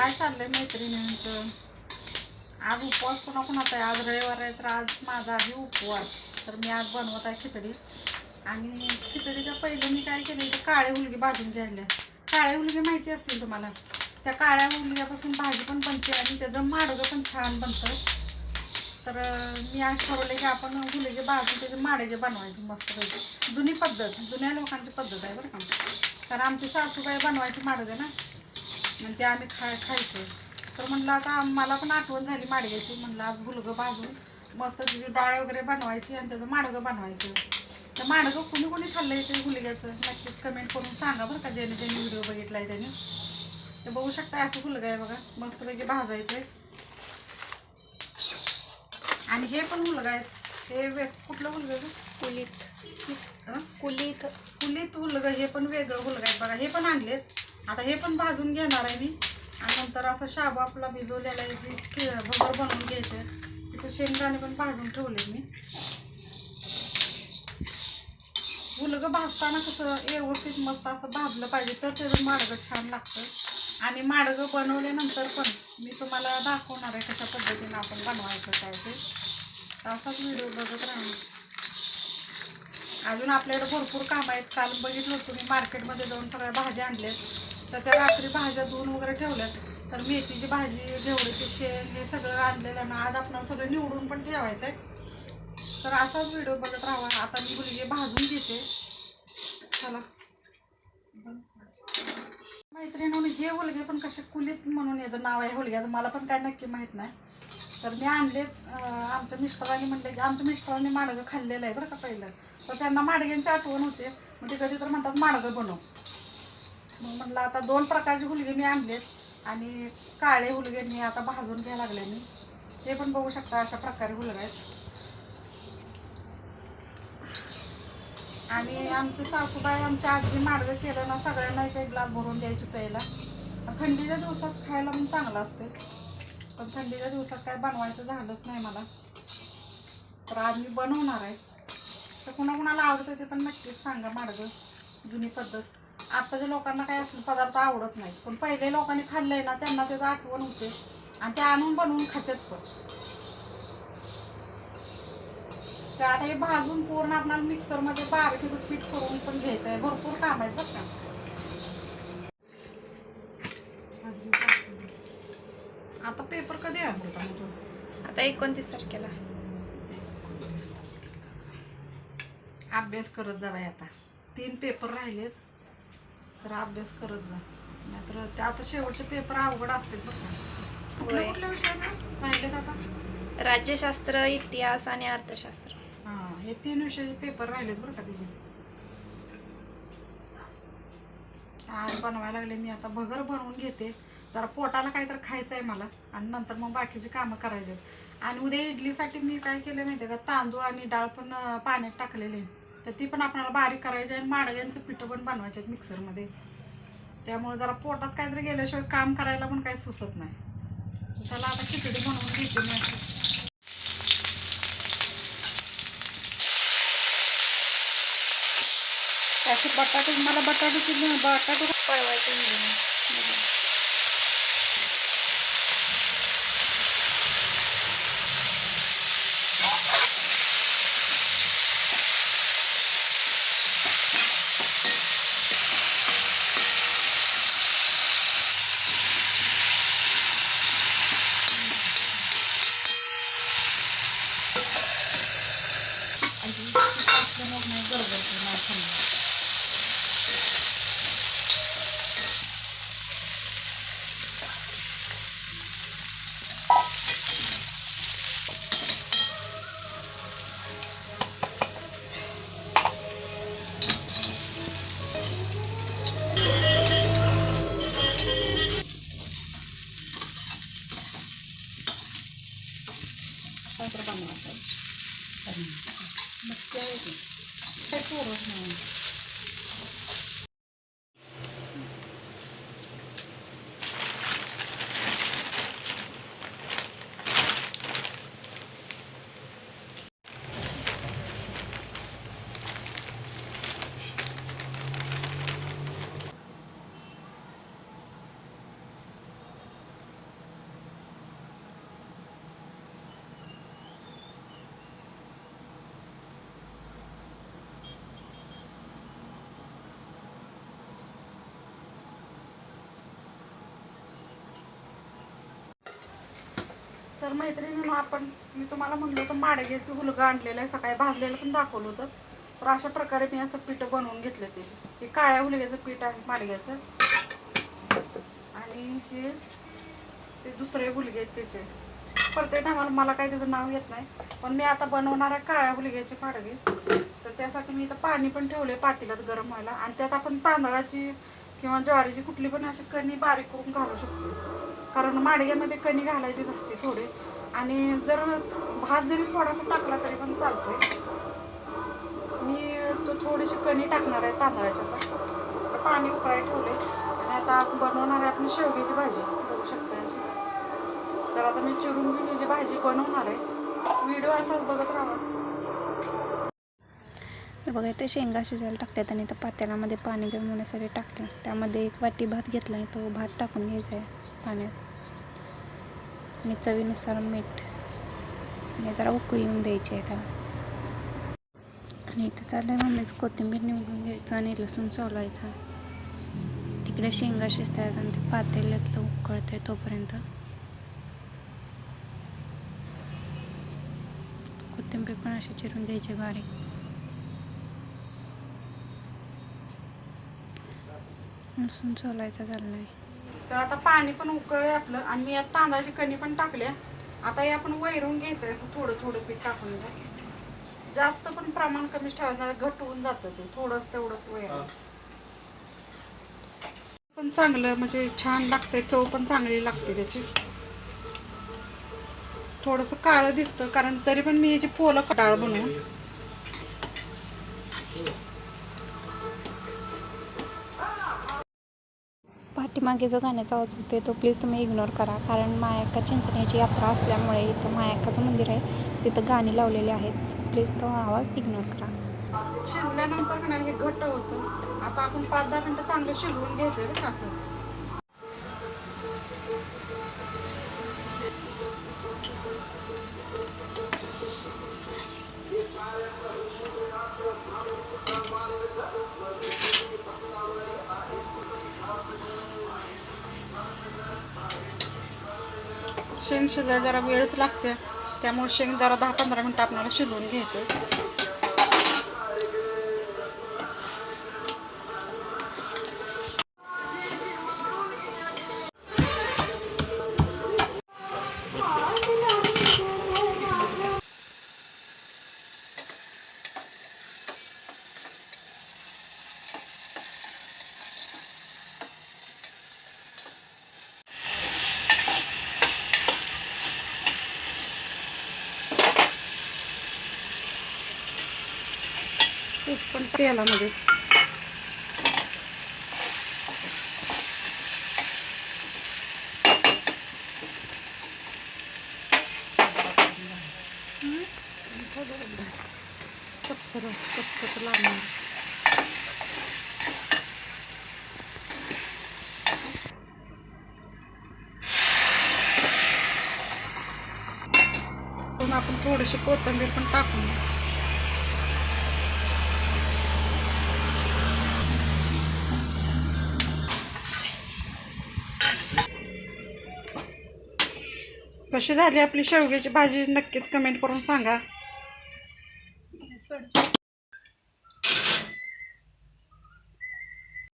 काय चाललंय मैत्रिणींचं? आज उपवास कोणा कोणाचा आहे? आज रविवार आहे तर आज माझा आहे उपवास. तर मी आज बनवत आहे खिचडी. आणि खिचडीच्या पहिले मी काय केले ते काळे उलगी भाजून घ्यायला. काळे उलगी माहिती असतील तुम्हाला? त्या काळ्या उलग्यापासून भाजी पण बनते आणि त्याचं माडगं पण छान बनतं. तर मी आज ठरवले की आपण हुलगे भाजून त्याचे माडगे बनवायचे मस्तपैकी. जुनी पद्धत जुन्या लोकांची पद्धत आहे बरं का. कारण आमची सासूबाई बनवायची माडगे ना. आणि ते आम्ही खा खायचो. तर म्हणलं आता मला पण आठवण झाली माडग्याची. म्हणलं आज हुलगं भाजून मस्त त्याची डाळ वगैरे बनवायची आणि त्याचं माडगं बनवायचं. तर माडगं कुणी कोणी खाल्लं आहे ते हुलग्याचं नक्कीच कमेंट करून सांगा बरं का ज्याने ज्याने व्हिडिओ बघितला आहे त्याने. ते बघू शकता असं हुलगं आहे बघा. मस्तपैकी भाजायचं आहे आणि हे पण मुलगा आहे. हे वे कुठलं मुलगा कुलीत? कुलीत. कुलीत मुलगा हे पण वेगळं मुलगा आहे. बघा हे पण आणलेत. आता हे पण भाजून घेणार आहे मी. आणि नंतर असं शाबू आपला भिजवलेला आहे जे कि- भगर बनवून घ्यायचे तिथे शेंगदाणे पण भाजून ठेवले मी. मुलगं भाजताना कसं व्यवस्थित मस्त असं भाजलं पाहिजे तर त्याचं माडगं छान लागतं. आणि माडगं बनवल्यानंतर पण मी तुम्हाला दाखवणार आहे कशा पद्धतीनं आपण बनवायचं काय ते. असाच व्हिडिओ बघत राहणार अजून आपल्याकडे भरपूर काम आहेत. काल बघितलं होतं मी मार्केटमध्ये जाऊन सगळ्या भाज्या आणल्यात. तर त्या रात्री भाज्या धुवून वगैरे ठेवल्यात. तर मेथीची भाजी घेवडीची शेण हे सगळं आणलेलं ना आज आपण सगळं निवडून पण ठेवायचं आहे तर असाच व्हिडिओ बघत राहा. आता मी मुलगी भाजून घेते. चला. मैत्रीण म्हणून हे होलगे पण कसे कुलीत म्हणून याचं नाव आहे हुलग्याचं. मला पण काय नक्की माहीत नाही. तर मी आणले आमच्या मिस्टरांनी म्हणले की आमच्या मिस्टरांनी माडगं खाल्लेलं आहे बरं का पहिलं. तर त्यांना माडग्यांची आठवण होते. मग ते कधी तर म्हणतात माडगं बनव. मग म्हटलं आता दोन प्रकारचे हुलगे मी आणलेत आणि काळे हुलगे मी आता भाजून घ्यायला लागले मी. ते पण बघू शकता अशा प्रकारे हुलगा आहेत. आणि आमचे सासूबाई आमच्या आजी मार्ग केलं ना सगळ्यांना एक ग्लास भरून द्यायची प्यायला. थंडीच्या दिवसात खायला पण चांगलं असते. पण थंडीच्या दिवसात काय बनवायचं झालंच नाही मला. तर आज मी बनवणार आहे. तर कुणाकुणाला आवडतं ते पण नक्कीच सांगा मार्ग. जुनी पद्धत. आत्ताच्या लोकांना काय असले पदार्थ आवडत नाहीत. पण पहिले लोकांनी खाल्लंय ना त्यांना त्याचं आठवण होते. आणि ते आणून बनवून खातात पण. तर आता हे भाजून पूर्ण आपल्याला मिक्सरमध्ये बारीक पीठ करून पण घ्यायचं आहे भरपूर काम आहे बरं का. आता पेपर कधी आहे? आता एकोणतीस तारखेला. अभ्यास करत जावाय आता. तीन पेपर राहिलेत. तर अभ्यास करत जा. नाहीतर ते आता शेवटचे पेपर अवघड असतात बघ. कुठल्या होय. कुठल्या विषयात राहिलेत आता? राज्यशास्त्र इतिहास आणि अर्थशास्त्र. हां हे तीन विषयाचे पेपर राहिलेत बरं का तिचे. आज बनवायला लागले मी आता भगर बनवून घेते. जरा पोटाला काहीतरी खायचं आहे मला. आणि नंतर मग बाकीची कामं करायची आहेत. आणि उद्या इडलीसाठी मी काय केलं माहिती का? तांदूळ आणि डाळ पण अं, पाण्यात टाकलेले. आहे. तर ती पण आपल्याला बारीक करायची आहे आणि माडग्यांचं पिठं पण बनवायचे आहेत मिक्सरमध्ये. त्यामुळे जरा पोटात काहीतरी गेल्याशिवाय काम करायला पण काही सुचत नाही. तर त्याला आता खिचडी बनवून घ्यायची मी त्याचे बटाटे मला बटाट्याची बटाटे पळवायचे Para terbang sabe? Mas que? 太臭了看 तर मैत्रिणीनं आपण मी तुम्हाला म्हणलं होतं माडग्याची हुलगं आणलेलं आहे सकाळी भाजलेलं पण दाखवलं होतं. तर अशा प्रकारे मी असं पीठ बनवून घेतलं त्याचे हे काळ्या हुलग्याचं पीठ आहे माडग्याचं. आणि हे ते दुसरे हुलगे आहेत त्याचे. प्रत्येक टायमाला मला काही त्याचं नाव येत नाही पण मी आता बनवणार आहे काळ्या हुलग्याचे माडगे. तर त्यासाठी मी इथं पाणी पण ठेवले पातेल्यात गरम व्हायला. आणि त्यात आपण तांदळाची किंवा ज्वारीची कुठली पण अशी कणी बारीक करून घालू शकतो. कारण माडग्यामध्ये कणी घालायचीच असते थोडी. आणि जर भात जरी थोडासा टाकला तरी पण चालतोय. मी तो थोडीशी कणी टाकणार आहे तांदळाच्या आता. तर पाणी उकळाय ठेवले आणि आता बनवणार आहे आपण शेवग्याची भाजी. बघू शकता अशी. तर आता मी चिरून घेऊन जी भाजी बनवणार आहे. व्हिडिओ असाच बघत राहा. तर बघा इथे शेंगा शिजायला टाकल्यात आणि इथं पातेल्यामध्ये पाणी गरम होण्यासाठी टाकलं त्यामध्ये एक वाटी भात घेतला आहे तो भात टाकून घ्यायचा आहे. पाण्यात आणि चवीनुसार मीठ आणि जरा उकळी येऊन द्यायची आहे त्याला. आणि इथं चाललं आहे मम्मीच कोथिंबीर निवडून घ्यायचं आणि लसूण सोलायचं. तिकडे शेंगा शिजतात आणि ते पातेल्यातलं उकळतंय तोपर्यंत. कोथिंबीर पण अशी चिरून घ्यायची बारीक. लसूण सोलायचं चाललं आहे तर आता पाणी पण उकळले आपलं. आणि मी यात तांदळाची कणी पण टाकल्या आता हे आपण वैरून घ्यायचं आहे असं थोडं थोडं पीठ टाकून. जास्त पण प्रमाण कमीच ठेवायचं नाही, घट होऊन जातं ते. थोडंच तेवढंच वैर पण चांगलं म्हणजे छान लागतंय चव पण चांगली लागते त्याची. थोडंसं काळं दिसतं कारण तरी पण मी याची पोलं कटाळ बनवून. पाठीमागे जो गाण्याचा आवाज होते तो प्लीज तुम्ही इग्नोर करा. कारण मायाक्का चिंचण्याची यात्रा असल्यामुळे इथं मायाक्काचं मंदिर आहे. तिथं गाणी लावलेली आहेत. प्लीज तो आवाज इग्नोर करा. शिजल्यानंतर हे घट्ट होतं. आता आपण पाच दहा मिनटं चांगलं शिजवून घेतोय असं. शेंग शिजायला जरा वेळच लागते. त्यामुळे शेंग जरा दहा पंधरा मिनटं आपल्याला शिजवून घ्यायचं. तूप पण तेलामध्ये. कच्चं कच्चं लागणार. पण आपण थोडीशी कोथिंबीर पण टाकून कशी झाली आपली शेवग्याची भाजी नक्कीच कमेंट करून सांगा.